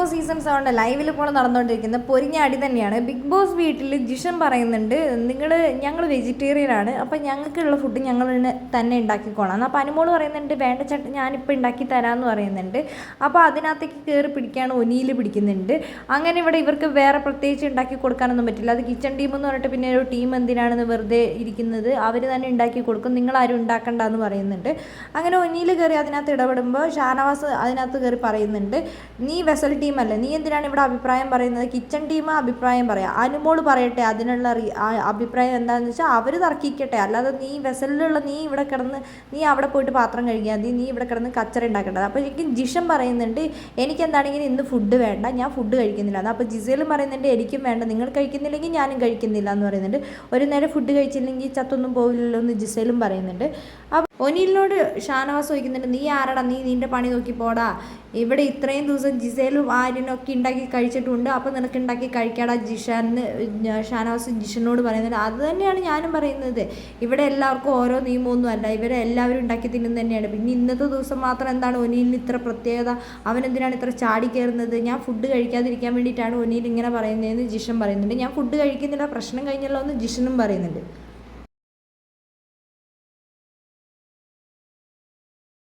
Boss season സെവന്റെ ലൈവിൽ ഇപ്പോൾ നടന്നുകൊണ്ടിരിക്കുന്ന പൊരിഞ്ഞ അടി തന്നെയാണ്. ബിഗ് ബോസ് വീട്ടിൽ ജിഷൻ പറയുന്നുണ്ട് നിങ്ങൾ ഞങ്ങൾ വെജിറ്റേറിയൻ ആണ്. അപ്പം ഞങ്ങൾക്കുള്ള ഫുഡ് ഞങ്ങൾ തന്നെ ഉണ്ടാക്കിക്കോളാം. അപ്പോൾ അനുമോൾ പറയുന്നുണ്ട് വേണ്ട ചേട്ടൻ ഞാനിപ്പോൾ ഉണ്ടാക്കി തരാമെന്ന് പറയുന്നുണ്ട്. അപ്പോൾ അതിനകത്തേക്ക് കയറി പിടിക്കുകയാണ് ഒനിയിൽ പിടിക്കുന്നുണ്ട്. അങ്ങനെ ഇവിടെ ഇവർക്ക് വേറെ പ്രത്യേകിച്ച് ഉണ്ടാക്കി കൊടുക്കാനൊന്നും പറ്റില്ല. അത് കിച്ചൺ ടീം എന്ന് പറഞ്ഞിട്ട് പിന്നെ ഒരു ടീം എന്തിനാണെന്ന് വെറുതെ ഇരിക്കുന്നത്. അവർ തന്നെ ഉണ്ടാക്കി കൊടുക്കും. നിങ്ങളാരും ഉണ്ടാക്കണ്ട എന്ന് പറയുന്നുണ്ട്. അങ്ങനെ ഒനിയിൽ കയറി അതിനകത്ത് ഇടപെടുമ്പോൾ ഷാനവാസ് അതിനകത്ത് കയറി പറയുന്നുണ്ട് നീ വെസൽ ടീമല്ലേ? നീ എന്തിനാണ് ഇവിടെ അഭിപ്രായം പറയുന്നത്? കിച്ചൺ ടീം അഭിപ്രായം പറയാം. അനുമോൾ പറയട്ടെ അതിനുള്ള അഭിപ്രായം എന്താണെന്ന് വെച്ചാൽ അവർ തർക്കിക്കട്ടെ. അല്ലാതെ നീ വെസലിലുള്ള നീ ഇവിടെ കിടന്ന് നീ അവിടെ പോയിട്ട് പാത്രം കഴുകിയാൽ മതി. നീ ഇവിടെ കിടന്ന് കച്ചറ ഉണ്ടാക്കേണ്ടത്. അപ്പോൾ ശരിക്കും ജിഷൻ പറയുന്നുണ്ട് എനിക്ക് എന്താണെങ്കിലും ഇന്ന് ഫുഡ് വേണ്ട? ഞാൻ ഫുഡ് കഴിക്കുന്നില്ല. അപ്പോൾ ജിസേലും പറയുന്നുണ്ട് എനിക്കും വേണ്ട. നിങ്ങൾ കഴിക്കുന്നില്ലെങ്കിൽ ഞാനും കഴിക്കുന്നില്ല എന്ന് പറയുന്നുണ്ട്. ഒരു നേരം ഫുഡ് കഴിച്ചില്ലെങ്കിൽ ചത്തൊന്നും പോവില്ലല്ലോ എന്ന് ജിസേലും പറയുന്നുണ്ട്. അപ്പോൾ ഒനിലിനോട് ഷാനവാസ് ചോദിക്കുന്നുണ്ട് നീ ആരടാ? നീ നിന്റെ പണി നോക്കി പോടാ. ഇവിടെ ഇത്രയും ദിവസം ജിസേലും ആര്യനൊക്കെ ഉണ്ടാക്കി കഴിച്ചിട്ടുണ്ട്. അപ്പോൾ നിനക്ക് ഉണ്ടാക്കി കഴിക്കാടാ ജിഷാന്ന് ഷാനവാസ് ജിഷനോട് പറയുന്നത്. അത് തന്നെയാണ് ഞാനും പറയുന്നത്. ഇവിടെ എല്ലാവർക്കും ഓരോ നിയമമൊന്നും അല്ല. ഇവരെ എല്ലാവരും ഉണ്ടാക്കി തിന്നുന്നത് തന്നെയാണ്. പിന്നെ ഇന്നത്തെ ദിവസം മാത്രം എന്താണ് ഒനിയിലിന് ഇത്ര പ്രത്യേകത? അവൻ എന്തിനാണ് ഇത്ര ചാടി കയറുന്നത് ഞാൻ ഫുഡ് കഴിക്കാതിരിക്കാൻ വേണ്ടിയിട്ടാണ് ഒനിയിൽ ഇങ്ങനെ പറയുന്നതെന്ന് ജിഷൻ പറയുന്നുണ്ട്. ഞാൻ ഫുഡ് കഴിക്കുന്നില്ല പ്രശ്നം കഴിഞ്ഞല്ലോ എന്ന് ജിഷനും പറയുന്നുണ്ട്.